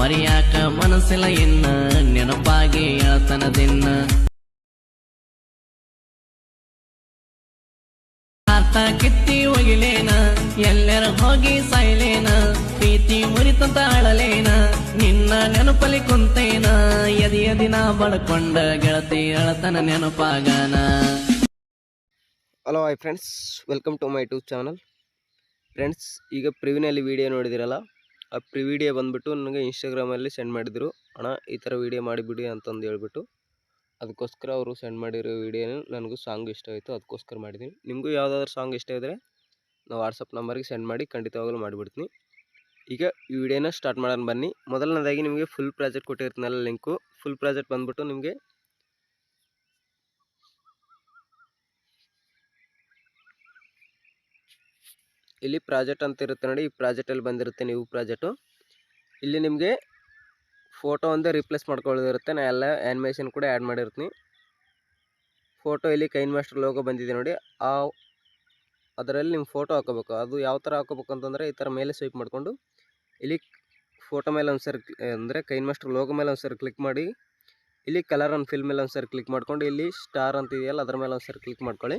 ಮರಿಯಾಕ ಮನಸ್ಸಿಲ್ಲ ಇನ್ನ, ನೆನಪಾಗಿ ಹೇಳ್ತನದಿನ್ನ ಆತ ಕಿತ್ತಿ ಒಗಿಲೇನ, ಎಲ್ಲರ ಹೋಗಿ ಸಾಯ್ಲೇನ, ಪ್ರೀತಿ ಮುರಿತಂತ ಅಳಲೇನ, ನಿನ್ನ ನೆನಪಲಿ ಕುಂತೇನ ಎದಿ ದಿನ ಬಡ್ಕೊಂಡ ಗೆಳತಿ ಅಳತನ ನೆನಪಾಗನ. Hello hi friends welcome to my YouTube channel friends ಈಗ ಪ್ರಿವಿನಲ್ಲಿ ವಿಡಿಯೋ ನೋಡಿದಿರಲ್ಲ ಆ ಪ್ರಿ ವಿಡಿಯೋ ಬಂದುಬಿಟ್ಟು ನನಗೆ ಇನ್ಸ್ಟಾಗ್ರಾಮಲ್ಲಿ ಸೆಂಡ್ ಮಾಡಿದರು. ಅಣ್ಣ, ಈ ಥರ ವೀಡಿಯೋ ಮಾಡಿಬಿಡಿ ಅಂತಂದು ಹೇಳ್ಬಿಟ್ಟು. ಅದಕ್ಕೋಸ್ಕರ ಅವರು ಸೆಂಡ್ ಮಾಡಿರೋ ವೀಡಿಯೋನು ನನಗೂ ಸಾಂಗ್ ಇಷ್ಟ ಆಯಿತು, ಅದಕ್ಕೋಸ್ಕರ ಮಾಡಿದ್ದೀನಿ. ನಿಮಗೂ ಯಾವುದಾದ್ರು ಸಾಂಗ್ ಇಷ್ಟ ಇದ್ದರೆ ನಾವು ವಾಟ್ಸಪ್ ನಂಬರ್ಗೆ ಸೆಂಡ್ ಮಾಡಿ ಖಂಡಿತವಾಗಲೂ ಮಾಡಿಬಿಡ್ತೀನಿ. ಈಗ ಈ ವಿಡಿಯೋನ ಸ್ಟಾರ್ಟ್ ಮಾಡೋಣ ಬನ್ನಿ. ಮೊದಲನೇದಾಗಿ ನಿಮಗೆ ಫುಲ್ ಪ್ರಾಜೆಕ್ಟ್ ಕೊಟ್ಟಿರ್ತೀನಲ್ಲ ಲಿಂಕು ಫುಲ್ ಪ್ರಾಜೆಕ್ಟ್ ಬಂದುಬಿಟ್ಟು ನಿಮಗೆ ಇಲ್ಲಿ ಪ್ರಾಜೆಕ್ಟ್ ಅಂತ ಇರುತ್ತೆ ನೋಡಿ, ಈ ಪ್ರಾಜೆಕ್ಟಲ್ಲಿ ಬಂದಿರುತ್ತೆ ನೀವು ಪ್ರಾಜೆಕ್ಟು. ಇಲ್ಲಿ ನಿಮಗೆ ಫೋಟೋ ಒಂದೇ ರಿಪ್ಲೇಸ್ ಮಾಡ್ಕೊಳ್ಳೋದಿರುತ್ತೆ. ನಾನು ಎಲ್ಲ ಆ್ಯನಿಮೇಷನ್ ಕೂಡ ಆ್ಯಡ್ ಮಾಡಿರ್ತೀನಿ. ಫೋಟೋ ಇಲ್ಲಿ ಕೈನ್ ಮಾಸ್ಟರ್ ಲೋಗೋ ಬಂದಿದೆ ನೋಡಿ. ಆ ಅದರಲ್ಲಿ ನಿಮ್ಮ ಫೋಟೋ ಹಾಕೋಬೇಕು ಅದು ಯಾವ ಥರ ಹಾಕೋಬೇಕು ಅಂತಂದರೆ ಈ ಥರ ಮೇಲೆ ಸ್ವೈಪ್ ಮಾಡಿಕೊಂಡು ಇಲ್ಲಿ ಫೋಟೋ ಮೇಲೆ ಒಂದು ಸರಿ ಅಂದರೆ ಕೈನ್ ಮಾಸ್ಟರ್ ಲೋಗೋ ಮೇಲೆ ಒಂದು ಕ್ಲಿಕ್ ಮಾಡಿ, ಇಲ್ಲಿ ಕಲರ್ ಆನ್ ಫಿಲ್ ಮೇಲೆ ಒಂದು ಕ್ಲಿಕ್ ಮಾಡ್ಕೊಂಡು, ಇಲ್ಲಿ ಸ್ಟಾರ್ ಅಂತ ಇದೆಯಲ್ಲ, ಅದ್ರ ಮೇಲೆ ಒಂದು ಕ್ಲಿಕ್ ಮಾಡ್ಕೊಳ್ಳಿ.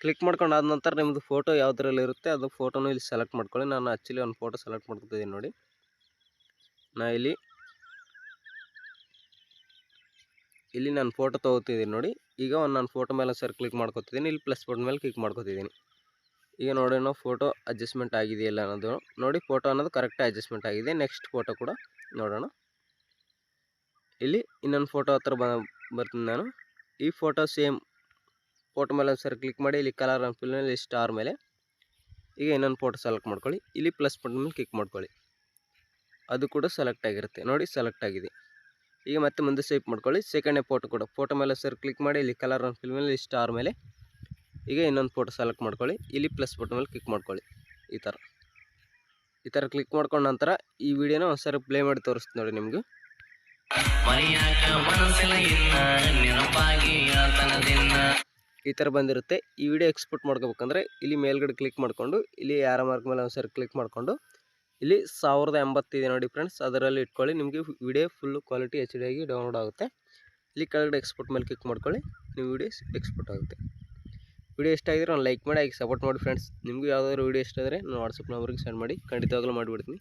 ಕ್ಲಿಕ್ ಮಾಡ್ಕೊಂಡು ಆದ ನಂತರ ನಿಮ್ಮದು ಫೋಟೋ ಯಾವುದ್ರಲ್ಲಿ ಇರುತ್ತೆ, ಅದು ಫೋಟೋನು ಇಲ್ಲಿ ಸೆಲೆಕ್ಟ್ ಮಾಡ್ಕೊಳ್ಳಿ. ನಾನು ಆ್ಯಕ್ಚುಲಿ ಒಂದು ಫೋಟೋ ಸೆಲೆಕ್ಟ್ ಮಾಡ್ಕೊತಿದ್ದೀನಿ ನೋಡಿ. ನಾ ಇಲ್ಲಿ ಇಲ್ಲಿ ನಾನು ಫೋಟೋ ತೊಗೋತಿದ್ದೀನಿ ನೋಡಿ. ಈಗ ಒಂದು ನಾನು ಫೋಟೋ ಮೇಲೆ ಸರ್ ಕ್ಲಿಕ್ ಮಾಡ್ಕೊತಿದ್ದೀನಿ, ಇಲ್ಲಿ ಪ್ಲಸ್ ಬಟನ್ ಮೇಲೆ ಕ್ಲಿಕ್ ಮಾಡ್ಕೊತಿದ್ದೀನಿ. ಈಗ ನೋಡಿ ನಾವು ಫೋಟೋ ಅಡ್ಜಸ್ಟ್ಮೆಂಟ್ ಆಗಿದೆಯಲ್ಲ ಅನ್ನೋದು. ನೋಡಿ, ಫೋಟೋ ಅನ್ನೋದು ಕರೆಕ್ಟಾಗಿ ಅಡ್ಜಸ್ಟ್ಮೆಂಟ್ ಆಗಿದೆ. ನೆಕ್ಸ್ಟ್ ಫೋಟೋ ಕೂಡ ನೋಡೋಣ. ಇಲ್ಲಿ ಇನ್ನೊಂದು ಫೋಟೋ ಹತ್ರ ಬರ್ತೀನಿ ನಾನು. ಈ ಫೋಟೋ ಸೇಮ್ ಫೋಟೋ ಮೇಲೆ ಒಂದು ಸರಿ ಕ್ಲಿಕ್ ಮಾಡಿ, ಇಲ್ಲಿ ಕಲರ್ ಫಿಲ್ನಲ್ಲಿ ಸ್ಟಾರ್ ಮೇಲೆ. ಈಗ ಇನ್ನೊಂದು ಫೋಟೋ ಸೆಲೆಕ್ಟ್ ಮಾಡ್ಕೊಳ್ಳಿ. ಇಲ್ಲಿ ಪ್ಲಸ್ ಬಟನ್ ಮೇಲೆ ಕ್ಲಿಕ್ ಮಾಡ್ಕೊಳ್ಳಿ. ಅದು ಕೂಡ ಸೆಲೆಕ್ಟ್ ಆಗಿರುತ್ತೆ. ನೋಡಿ ಸೆಲೆಕ್ಟ್ ಆಗಿದೆ. ಈಗ ಮತ್ತೆ ಮುಂದೆ ಸ್ವೈಪ್ ಮಾಡ್ಕೊಳ್ಳಿ. ಸೆಕೆಂಡೇ ಫೋಟೋ ಕೂಡ. ಫೋಟೋ ಮೇಲೆ ಸರ್ ಕ್ಲಿಕ್ ಮಾಡಿ, ಇಲ್ಲಿ ಕಲರ್ ಫಿಲ್ಮಲ್ಲಿ ಸ್ಟಾರ್ ಮೇಲೆ. ಈಗ ಇನ್ನೊಂದು ಫೋಟೋ ಸೆಲೆಕ್ಟ್ ಮಾಡ್ಕೊಳ್ಳಿ. ಇಲ್ಲಿ ಪ್ಲಸ್ ಬಟನ್ ಮೇಲೆ ಕ್ಲಿಕ್ ಮಾಡ್ಕೊಳ್ಳಿ. ಈ ಥರ ಈ ಥರ ಕ್ಲಿಕ್ ಮಾಡ್ಕೊಂಡ ನಂತರ ಈ ವಿಡಿಯೋನ ಒಂದ್ಸರಿ ಪ್ಲೇ ಮಾಡಿ ತೋರಿಸ್ತೀನಿ ನೋಡಿ ನಿಮ್ಗೆ. ಈ ಥರ ಬಂದಿರುತ್ತೆ. ಈ ವಿಡಿಯೋ ಎಕ್ಸ್ಪೋರ್ಟ್ ಮಾಡ್ಕೋಬೇಕಂದ್ರೆ ಇಲ್ಲಿ ಮೇಲ್ಗಡೆ ಕ್ಲಿಕ್ ಮಾಡಿಕೊಂಡು, ಇಲ್ಲಿ ಯಾರ ಮಾರ್ಕ್ ಮೇಲೆ ಒಂದ್ಸರಿ ಕ್ಲಿಕ್ ಮಾಡಿಕೊಂಡು, ಇಲ್ಲಿ ಸಾವಿರದ ಎಂಬತ್ತಿದೆ ನೋಡಿ ಫ್ರೆಂಡ್ಸ್ ಅದರಲ್ಲಿ ಇಟ್ಕೊಳ್ಳಿ. ನಿಮಗೆ video full quality H D ಆಗಿ ಡೌನ್ಲೋಡ್ ಆಗುತ್ತೆ. ಇಲ್ಲಿ ಕೆಳಗಡೆ ಎಕ್ಸ್ಪೋರ್ಟ್ ಮೇಲೆ ಕ್ಲಿಕ್ ಮಾಡ್ಕೊಳ್ಳಿ, ನಿಮ್ಮ ವಿಡಿಯೋ ಎಕ್ಸ್ಪೋರ್ಟ್ ಆಗುತ್ತೆ. ವಿಡಿಯೋ ಇಷ್ಟ ಆಗಿದ್ರೆ ಒಂದು ಲೈಕ್ ಮಾಡಿ ಆಗಿ ಸಪೋರ್ಟ್ ಮಾಡಿ ಫ್ರೆಂಡ್ಸ್. ನಿಮಗೂ ಯಾವುದಾದ್ರು ವಿಡಿಯೋ ಇಷ್ಟ ಆದರೆ ನಾನು ವಾಟ್ಸಪ್ ನಂಬರ್ಗೆ ಸೆಂಡ್ ಮಾಡಿ. ಖಂಡಿತವಾಗ್ಲೂ ಮಾಡಿಬಿಡ್ತೀನಿ.